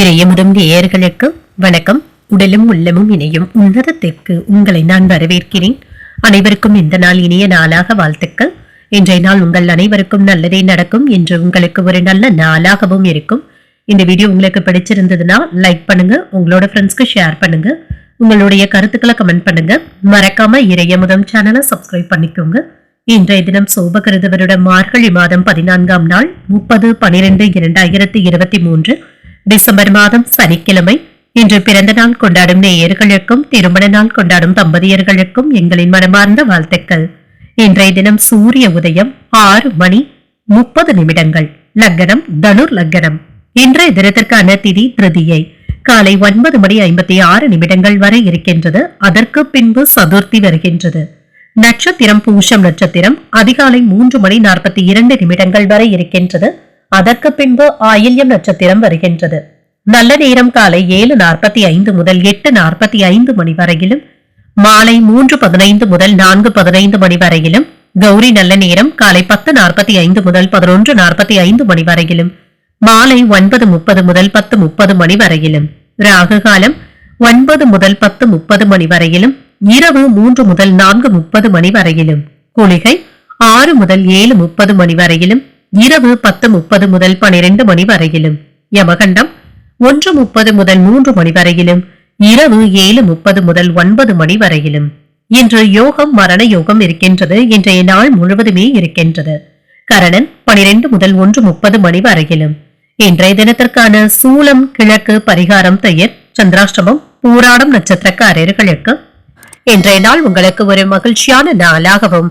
இறையமுதும் நேயர்களுக்கு வணக்கம். உடலும் உள்ளமும் இணையும் உன்னதத்திற்கு உங்களை நான் வரவேற்கிறேன். அனைவருக்கும் இந்த நாள் இனிய நாளாக வாழ்த்துக்கள். இன்றைய நாள் உங்கள் அனைவருக்கும் நல்லதே நடக்கும் என்று உங்களுக்கு ஒரு நல்ல நாளாகவும் இருக்கும். இந்த வீடியோ உங்களுக்கு பிடிச்சிருந்ததுன்னா லைக் பண்ணுங்க உங்களோட ஃப்ரெண்ட்ஸ்க்கு ஷேர் பண்ணுங்க உங்களுடைய கருத்துக்களை கமெண்ட் பண்ணுங்க. மறக்காம இறையமுதம் சேனலை சப்ஸ்கிரைப் பண்ணிக்கோங்க. இன்றைய தினம் சோபகிருதவருட மார்கழி மாதம் பதினான்காம் நாள் முப்பது பனிரெண்டு இரண்டாயிரத்தி இருபத்தி மூன்று டிசம்பர் மாதம் சனிக்கிழமை. இன்று பிறந்த நாள் கொண்டாடும் நேயர்களுக்கும் திருமண நாள் கொண்டாடும் தம்பதியர்களுக்கும் எங்களின் மனமார்ந்த வாழ்த்துக்கள். இன்றைய தினம் சூரிய உதயம் ஆறு மணி முப்பது நிமிடங்கள். லக்னம் தனுர் லக்னம் இன்றைய தினத்திற்கான திதி திருதியை. காலை ஒன்பது மணி ஐம்பத்தி ஆறு நிமிடங்கள் வரை இருக்கின்றது. அதற்கு பின்பு சதுர்த்தி வருகின்றது. நட்சத்திரம் பூஷம் நட்சத்திரம் அதிகாலை மூன்று மணி நாற்பத்தி இரண்டு நிமிடங்கள் வரை இருக்கின்றது. அதற்கு பின்பு ஆயில்யம் நட்சத்திரம் வருகின்றது. நல்ல நேரம் காலை ஏழு நாற்பத்தி ஐந்து முதல் எட்டு நாற்பத்தி ஐந்து மணி வரையிலும் மாலை மூன்று பதினைந்து முதல் நான்கு பதினைந்து மணி வரையிலும் கௌரி நல்ல நேரம் காலை பத்து நாற்பத்தி ஐந்து முதல் பதினொன்று நாற்பத்தி ஐந்து மணி வரையிலும் மாலை ஒன்பது முப்பது முதல் பத்து முப்பது மணி வரையிலும் ராகு காலம் ஒன்பது முதல் பத்து முப்பது மணி வரையிலும் இரவு மூன்று முதல் நான்கு முப்பது மணி வரையிலும் குளிகை ஆறு முதல் ஏழு முப்பது மணி வரையிலும் இரவு பத்து முப்பது முதல் பனிரெண்டு மணி வரையிலும். யமகண்டம் ஒன்று முப்பது முதல் மூன்று மணி வரையிலும். இரவு ஏழு முப்பது முதல் ஒன்பது மணி வரையிலும். இன்று யோகம் மரண யோகம் இருக்கின்றது. இன்றைய நாள் முழுவதுமே இருக்கின்றது. கரணன் பனிரெண்டு முதல் ஒன்று முப்பது மணி வரையிலும். இன்றைய தினத்திற்கான சூலம் கிழக்கு பரிகாரம் பெயர் சந்திராஷ்டமம் பூராடம் நட்சத்திரக்காரர்களுக்கு இன்றைய நாள் உங்களுக்கு ஒரு மகிழ்ச்சியான நாளாகவும்